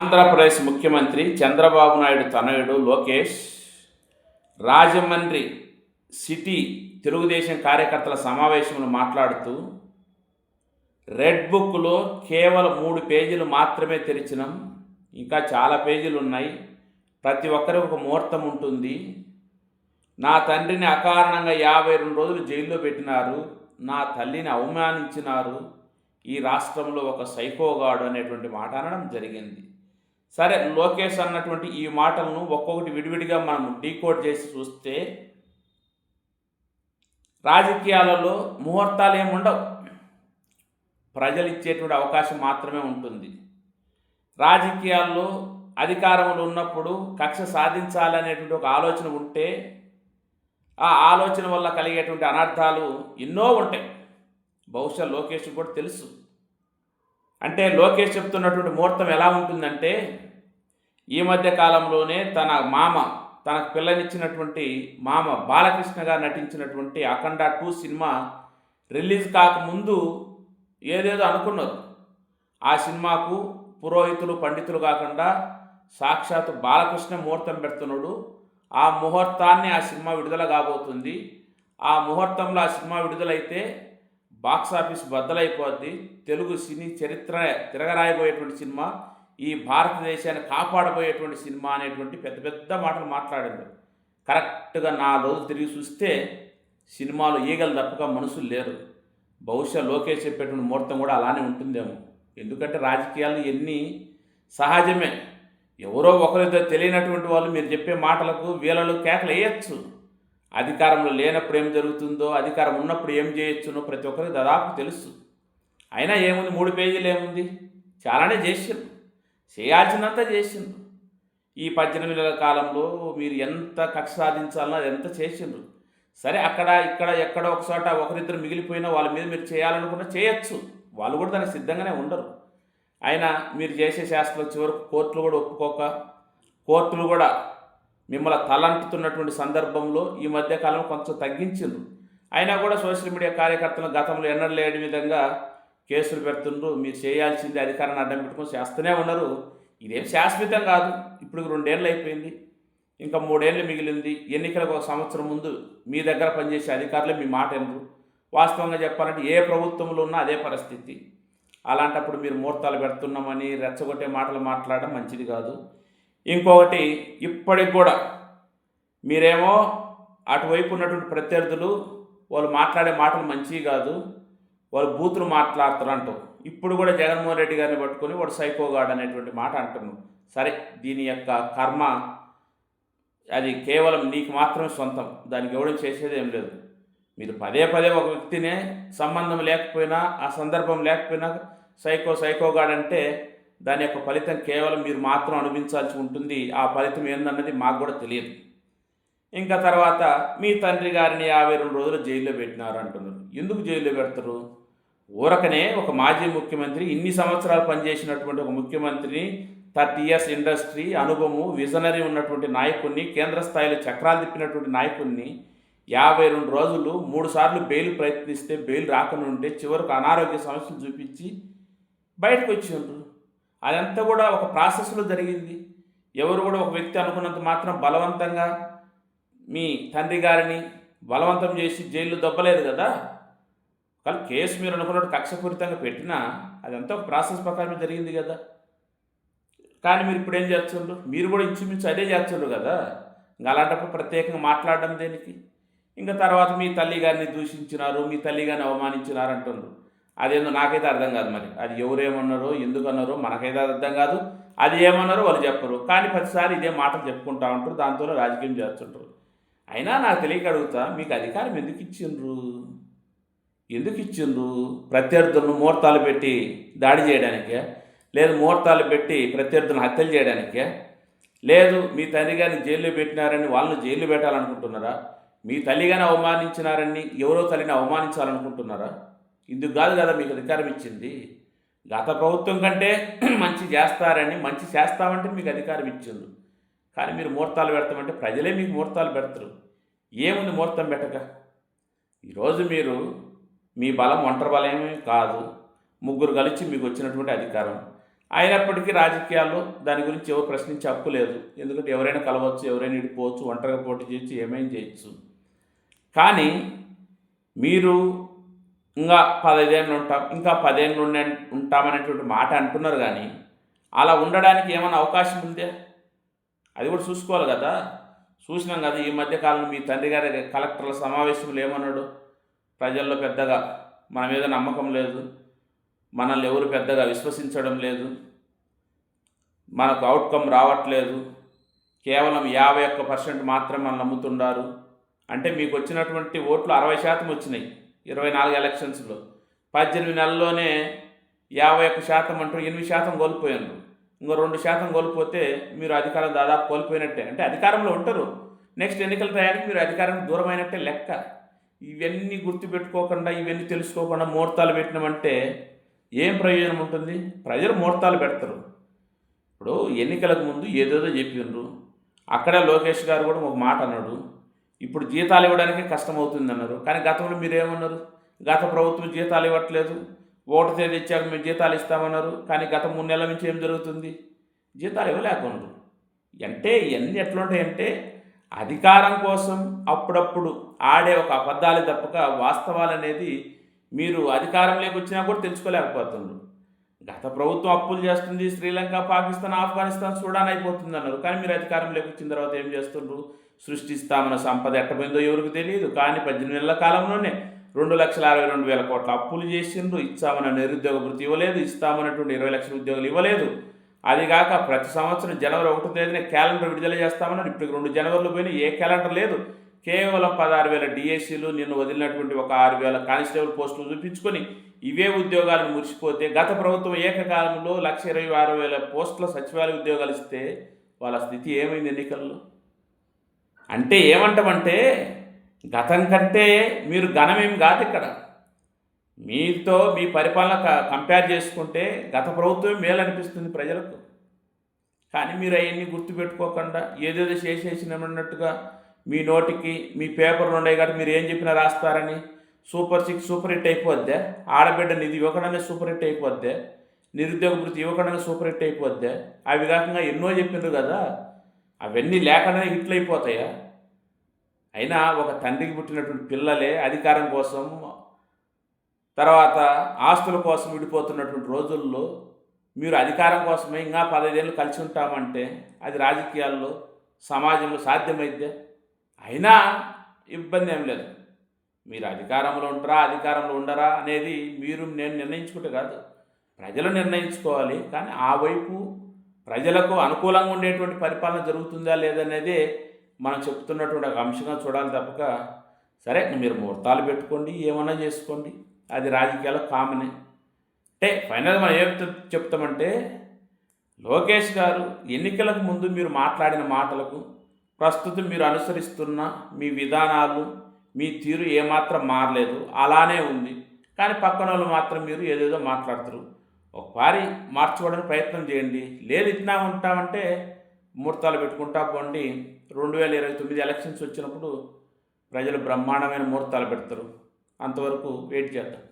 ఆంధ్రప్రదేశ్ ముఖ్యమంత్రి చంద్రబాబు నాయుడు తనయుడు లోకేష్ రాజమండ్రి సిటీ తెలుగుదేశం కార్యకర్తల సమావేశంలో మాట్లాడుతూ రెడ్ బుక్లో కేవలం మూడు పేజీలు మాత్రమే తెరిచినాం. ఇంకా చాలా పేజీలు ఉన్నాయి. ప్రతి ఒక్కరికి ఒక ముహూర్తం ఉంటుంది. నా తండ్రిని అకారణంగా యాభై రెండు రోజులు జైల్లో పెట్టినారు. నా తల్లిని అవమానించినారు. ఈ రాష్ట్రంలో ఒక సైకోగాడు అనేటువంటి మాట అనడం జరిగింది. సరే లోకేష్ అన్నటువంటి ఈ మాటలను ఒక్కొక్కటి విడివిడిగా మనం డీకోడ్ చేసి చూస్తే రాజకీయాలలో ముహూర్తాలు ఏమి ఉండవు ప్రజలు ఇచ్చేటువంటి అవకాశం మాత్రమే ఉంటుంది. రాజకీయాల్లో అధికారంలో ఉన్నప్పుడు కక్ష సాధించాలనేటువంటి ఒక ఆలోచన ఉంటే ఆ ఆలోచన వల్ల కలిగేటువంటి అనర్థాలు ఎన్నో ఉంటాయి. బహుశా లోకేష్ కూడా తెలుసు. అంటే లోకేష్ చెప్తున్నటువంటి ముహూర్తం ఎలా ఉంటుందంటే ఈ మధ్య కాలంలోనే తన మామ తనకు పిల్లనిచ్చినటువంటి మామ బాలకృష్ణ గారు నటించినటువంటి అఖండ టూ సినిమా రిలీజ్ కాకముందు ఏదేదో అనుకున్నారు. ఆ సినిమాకు పురోహితులు పండితులు కాకుండా సాక్షాత్ బాలకృష్ణ ముహూర్తం పెడుతున్నాడు. ఆ ముహూర్తాన్ని ఆ సినిమా విడుదల కాబోతుంది. ఆ ముహూర్తంలో ఆ సినిమా విడుదలైతే బాక్స్ ఆఫీస్ బద్దలైపోద్ది. తెలుగు సినీ చరిత్ర తిరగరాయబోయేటువంటి సినిమా ఈ భారతదేశాన్ని కాపాడబోయేటువంటి సినిమా అనేటువంటి పెద్ద పెద్ద మాటలు మాట్లాడాడు కరెక్ట్గా నా రోజు తిరిగి చూస్తే సినిమాలు ఈగలు తప్పక మనుషులు లేరు. బహుశా లోకేష్ చెప్పేటువంటి ముహూర్తం కూడా అలానే ఉంటుందేమో. ఎందుకంటే రాజకీయాలు ఎన్ని సహజమే. ఎవరో ఒకరితో తెలియనటువంటి వాళ్ళు మీరు చెప్పే మాటలకు వీళ్ళలో కేకలు వేయచ్చు. అధికారంలో లేనప్పుడు ఏం జరుగుతుందో అధికారం ఉన్నప్పుడు ఏం చేయొచ్చునో ప్రతి ఒక్కరికి దాదాపు తెలుసు. అయినా ఏముంది? మూడు పేజీలు ఏముంది? చాలానే చేసిండ్రు. చేయాల్సినంత చేసిండ్రు. ఈ పద్దెనిమిది నెలల కాలంలో మీరు ఎంత కక్ష సాధించాలన్నా అది ఎంత చేసిండ్రు? సరే అక్కడ ఇక్కడ ఎక్కడ ఒకసోట ఒకరిద్దరు మిగిలిపోయినా వాళ్ళ మీద మీరు చేయాలనుకున్నా చేయొచ్చు. వాళ్ళు కూడా దానికి సిద్ధంగానే ఉండరు. అయినా మీరు చేసే శాస్త్రం చివరకు కోర్టులు కూడా ఒప్పుకోక కోర్టులు కూడా మిమ్మల్ని తలంటుతున్నటువంటి సందర్భంలో ఈ మధ్యకాలం కొంచెం తగ్గించిండ్రు. అయినా కూడా సోషల్ మీడియా కార్యకర్తలు గతంలో ఎన్నడూ లేని విధంగా కేసులు పెడుతుండ్రు. మీరు చేయాల్సింది అధికారాన్ని అడ్డం పెట్టుకొని చేస్తూనే ఉన్నారు. ఇదేం శాశ్వతం కాదు. ఇప్పుడు రెండేళ్ళు అయిపోయింది. ఇంకా మూడేళ్ళు మిగిలింది. ఎన్నికలకు ఒక సంవత్సరం ముందు మీ దగ్గర పనిచేసే అధికారులే మీ మాట వినరు. వాస్తవంగా చెప్పాలంటే ఏ ప్రభుత్వంలో ఉన్నా అదే పరిస్థితి. అలాంటప్పుడు మీరు ముహూర్తాలు పెడుతున్నామని రెచ్చగొట్టే మాటలు మాట్లాడడం మంచిది కాదు. ఇంకొకటి ఇప్పటికి కూడా మీరేమో అటువైపు ఉన్నటువంటి ప్రత్యర్థులు వాళ్ళు మాట్లాడే మాటలు మంచివి కాదు వాళ్ళు బూతులు మాట్లాడుతారు అంటాం ఇప్పుడు కూడా జగన్మోహన్ రెడ్డి గారిని పట్టుకొని వాడు సైకోగాడు అనేటువంటి మాట అంటున్నాం సరే దీని యొక్క కర్మ అది కేవలం నీకు మాత్రమే సొంతం. దానికి ఎవడం చేసేది ఏం లేదు. మీరు పదే పదే ఒక వ్యక్తినే సంబంధం లేకపోయినా ఆ సందర్భం లేకపోయినా సైకో సైకోగాడ్ అంటే దాని యొక్క ఫలితం కేవలం మీరు మాత్రం అనుభవించాల్సి ఉంటుంది. ఆ ఫలితం ఏందన్నది మాకు కూడా తెలియదు. ఇంకా తర్వాత మీ తండ్రి గారిని యాభై రెండు రోజులు జైల్లో పెట్టినారు అంటున్నారు. ఎందుకు జైల్లో పెడతారు? ఊరకనే ఒక మాజీ ముఖ్యమంత్రి ఇన్ని సంవత్సరాలు పనిచేసినటువంటి ఒక ముఖ్యమంత్రిని థర్టీ ఇయర్స్ ఇండస్ట్రీ అనుభవము విజనరీ ఉన్నటువంటి నాయకుడిని కేంద్ర స్థాయిలో చక్రాలు తిప్పినటువంటి నాయకుడిని యాభై రెండు రోజులు మూడు సార్లు బెయిల్ ప్రయత్నిస్తే బెయిల్ రాకుండా ఉంటే చివరకు అనారోగ్య సమస్యలు చూపించి బయటకు వచ్చిండ్రు. అదంతా కూడా ఒక ప్రాసెస్లో జరిగింది. ఎవరు కూడా ఒక వ్యక్తి అనుకున్నంత మాత్రం బలవంతంగా మీ తండ్రి గారిని బలవంతం చేసి జైలు దొబ్బలేదు కదా. కానీ కేసు మీరు అనుకున్నట్టు కక్షపూరితంగా పెట్టినా అదంతా ఒక ప్రాసెస్ ప్రకారం జరిగింది కదా. కానీ మీరు ఇప్పుడు ఏం చేస్తుండ్రు మీరు కూడా ఇంచుమించు అదే చేస్తుండ్రు కదా. ఇంకా అలాంటప్పుడు ప్రత్యేకంగా మాట్లాడడం దేనికి? ఇంకా తర్వాత మీ తల్లి గారిని దూషించినారు మీ తల్లి గారిని అవమానించినారు అంటుండ్రు అదేందో నాకైతే అర్థం కాదు మరి. అది ఎవరేమన్నారో ఎందుకన్నారో మనకైతే అర్థం కాదు. అది ఏమన్నారో వాళ్ళు చెప్పరు. కానీ ప్రతిసారి ఇదే మాటలు చెప్పుకుంటా ఉంటారు దాంతో రాజకీయం చేస్తుంటారు. అయినా నాకు తెలియక అడుగుతా మీకు అధికారం ఎందుకు ఇచ్చిండ్రు? ఎందుకు ఇచ్చిండ్రు? ప్రత్యర్థులను ముహూర్తాలు పెట్టి దాడి చేయడానికే? లేదు ముహూర్తాలు పెట్టి ప్రత్యర్థులను హత్యలు చేయడానికే? లేదు మీ తండ్రి గారిని జైల్లో పెట్టినారని వాళ్ళని జైల్లో పెట్టాలనుకుంటున్నారా? మీ తల్లిగాని అవమానించినారని ఎవరో తల్లిని అవమానించాలనుకుంటున్నారా? ఇందుకు కాదు కదా మీకు అధికారం ఇచ్చింది. గత ప్రభుత్వం కంటే మంచి చేస్తారని మంచి చేస్తామంటే మీకు అధికారం ఇచ్చింది. కానీ మీరు ముహూర్తాలు పెడతామంటే ప్రజలే మీకు ముహూర్తాలు పెడతారు. ఏముంది ముహూర్తం పెట్టక? ఈరోజు మీరు మీ బలం ఒంటరి బలమే కాదు. ముగ్గురు కలిసి మీకు వచ్చినటువంటి అధికారం. అయినప్పటికీ రాజకీయాల్లో దాని గురించి ఎవరు ప్రశ్నించే హక్కు లేదు. ఎందుకంటే ఎవరైనా కలవచ్చు ఎవరైనా ఇడిపోవచ్చు ఒంటరిగా పోటీ చేయొచ్చు ఏమైనా చేయొచ్చు. కానీ మీరు ఇంకా పదహైదేళ్ళు ఉంటాం ఇంకా పదేళ్ళు ఉండే ఉంటామనేటువంటి మాట అంటున్నారు కానీ అలా ఉండడానికి ఏమైనా అవకాశం ఉందే అది కూడా చూసుకోవాలి కదా. చూసినాం కదా ఈ మధ్యకాలంలో మీ తండ్రి గారి కలెక్టర్ల సమావేశంలో ఏమన్నాడు? ప్రజల్లో పెద్దగా మన మీద నమ్మకం లేదు మనల్ని ఎవరు పెద్దగా విశ్వసించడం లేదు మనకు అవుట్కమ్ రావట్లేదు కేవలం యాభై ఒక్క పర్సెంట్ మాత్రం మనం నమ్ముతున్నారు అంటే మీకు వచ్చినటువంటి ఓట్లు అరవై శాతం వచ్చినాయి. ఇరవై నాలుగు ఎలక్షన్స్లో పద్దెనిమిది నెలల్లోనే యాభై ఒక్క శాతం అంటూ ఎనిమిది శాతం కోల్పోయారు ఇంకో రెండు శాతం కోల్పోతే మీరు అధికారం దాదాపు కోల్పోయినట్టే. అంటే అధికారంలో ఉంటారు. నెక్స్ట్ ఎన్నికల టయానికి మీరు అధికారానికి దూరమైనట్టే లెక్క. ఇవన్నీ గుర్తుపెట్టుకోకుండా ఇవన్నీ తెలుసుకోకుండా ముహూర్తాలు పెట్టినామంటే ఏం ప్రయోజనం ఉంటుంది? ప్రజలు ముహూర్తాలు పెడతారు. ఇప్పుడు ఎన్నికలకు ముందు ఏదేదో చెప్పిండ్రు అక్కడే లోకేష్ గారు కూడా ఒక మాట అన్నాడు. ఇప్పుడు జీతాలు ఇవ్వడానికి కష్టమవుతుంది అన్నారు కానీ గతంలో మీరు ఏమన్నారు గత ప్రభుత్వం జీతాలు ఇవ్వట్లేదు. ఓటు తేదీ ఇచ్చాక మేము జీతాలు ఇస్తామన్నారు. కానీ గత మూడు నెలల నుంచి ఏం జరుగుతుంది? జీతాలు ఇవ్వలేకుండా అంటే ఇవన్నీ ఎట్లుంటాయంటే అధికారం కోసం అప్పుడప్పుడు ఆడే ఒక అబద్ధాలు తప్పక వాస్తవాలు అనేది మీరు అధికారంలోకి వచ్చినా కూడా తెలుసుకోలేకపోతున్నారు గత ప్రభుత్వం అప్పులు చేస్తుంది. శ్రీలంక పాకిస్తాన్ ఆఫ్ఘనిస్తాన్ సూడాన్ అయిపోతుంది అన్నారు కానీ మీరు అధికారంలోకి వచ్చిన తర్వాత ఏం చేస్తుండ్రు? సృష్టిస్తామన్న సంపద ఎట్టపోయిందో ఎవరికి తెలియదు కానీ పద్దెనిమిది నెలల కాలంలోనే రెండు లక్షల అరవై రెండు వేల కోట్ల అప్పులు చేసిండ్రు. ఇచ్చామన్న నిరుద్యోగ వృత్తి ఇవ్వలేదు. ఇస్తామన్నటువంటి ఇరవై లక్షల ఉద్యోగులు ఇవ్వలేదు. అదిగాక ప్రతి సంవత్సరం జనవరి ఒకటో తేదీన క్యాలెండర్ విడుదల చేస్తామన్నారు. ఇప్పుడు రెండు జనవరిలో పోయినా ఏ క్యాలెండర్ లేదు. కేవలం పదహారు వేల డిఎస్సీలు నిన్ను వదిలినటువంటి ఒక ఆరు వేల కానిస్టేబుల్ పోస్టులు చూపించుకొని ఇవే ఉద్యోగాలను మురిసిపోతే గత ప్రభుత్వం ఏకకాలంలో లక్ష ఇరవై ఆరు వేల పోస్టుల సచివాలయ ఉద్యోగాలు ఇస్తే వాళ్ళ స్థితి ఏమైంది ఎన్నికల్లో? అంటే ఏమంటామంటే గతం కంటే మీరు ఘనమేం కాదు ఇక్కడ. మీతో మీ పరిపాలన క- కంపేర్ చేసుకుంటే గత ప్రభుత్వం మేలు అనిపిస్తుంది ప్రజలకు. కానీ మీరు అవన్నీ గుర్తుపెట్టుకోకుండా ఏదేదో చేసేసినట్టుగా మీ నోటికి మీ పేపర్లు ఉన్నాయి కాబట్టి మీరు ఏం చెప్పినా రాస్తారని సూపర్ సిక్స్ సూపర్ హిట్ అయిపోద్దే. ఆడబిడ్డ నిధి ఇవ్వకుండానే సూపర్ హిట్ అయిపోద్దే. నిరుద్యోగ వృత్తి ఇవ్వకుండానే సూపర్ హిట్ అయిపోద్దే. అవి కాకుండా ఎన్నో చెప్పిండ్రు కదా. అవన్నీ లేకుండా హిట్లు అయిపోతాయా? అయినా ఒక తండ్రికి పుట్టినటువంటి పిల్లలే అధికారం కోసం తర్వాత ఆస్తుల కోసం విడిపోతున్నటువంటి రోజుల్లో మీరు అధికారం కోసమే ఇంకా పదహైదేళ్ళు కలిసి ఉంటామంటే అది రాజకీయాల్లో సమాజంలో సాధ్యమైతే అయినా ఇబ్బంది ఏం లేదు. మీరు అధికారంలో ఉంటారా అధికారంలో ఉండరా అనేది మీరు నేను నిర్ణయించుకుంటే కాదు ప్రజలు నిర్ణయించుకోవాలి. కానీ ఆ వైపు ప్రజలకు అనుకూలంగా ఉండేటువంటి పరిపాలన జరుగుతుందా లేదనేదే మనం చెప్తున్నటువంటి ఒక అంశంగా చూడాలి తప్పక. సరే మీరు ముహూర్తాలు పెట్టుకోండి ఏమన్నా చేసుకోండి. అది రాజకీయాల్లో కామనే. అంటే ఫైనల్ మనం ఏం చెప్తామంటే లోకేష్ గారు ఎన్నికలకు ముందు మీరు మాట్లాడిన మాటలకు ప్రస్తుతం మీరు అనుసరిస్తున్న మీ విధానాలు మీ తీరు ఏమాత్రం మారలేదు. అలానే ఉంది. కానీ పక్కన వాళ్ళు మాత్రం మీరు ఏదేదో మాట్లాడతారు. ఒకసారి మార్చుకోవడానికి ప్రయత్నం చేయండి. లేదు ఇట్లా ఉంటామంటే ముహూర్తాలు పెట్టుకుంటా పోండి. రెండు వేల ఇరవై తొమ్మిది ఎలక్షన్స్ వచ్చినప్పుడు ప్రజలు బ్రహ్మాండమైన ముహూర్తాలు పెడతారు. అంతవరకు వెయిట్ చేద్దాం.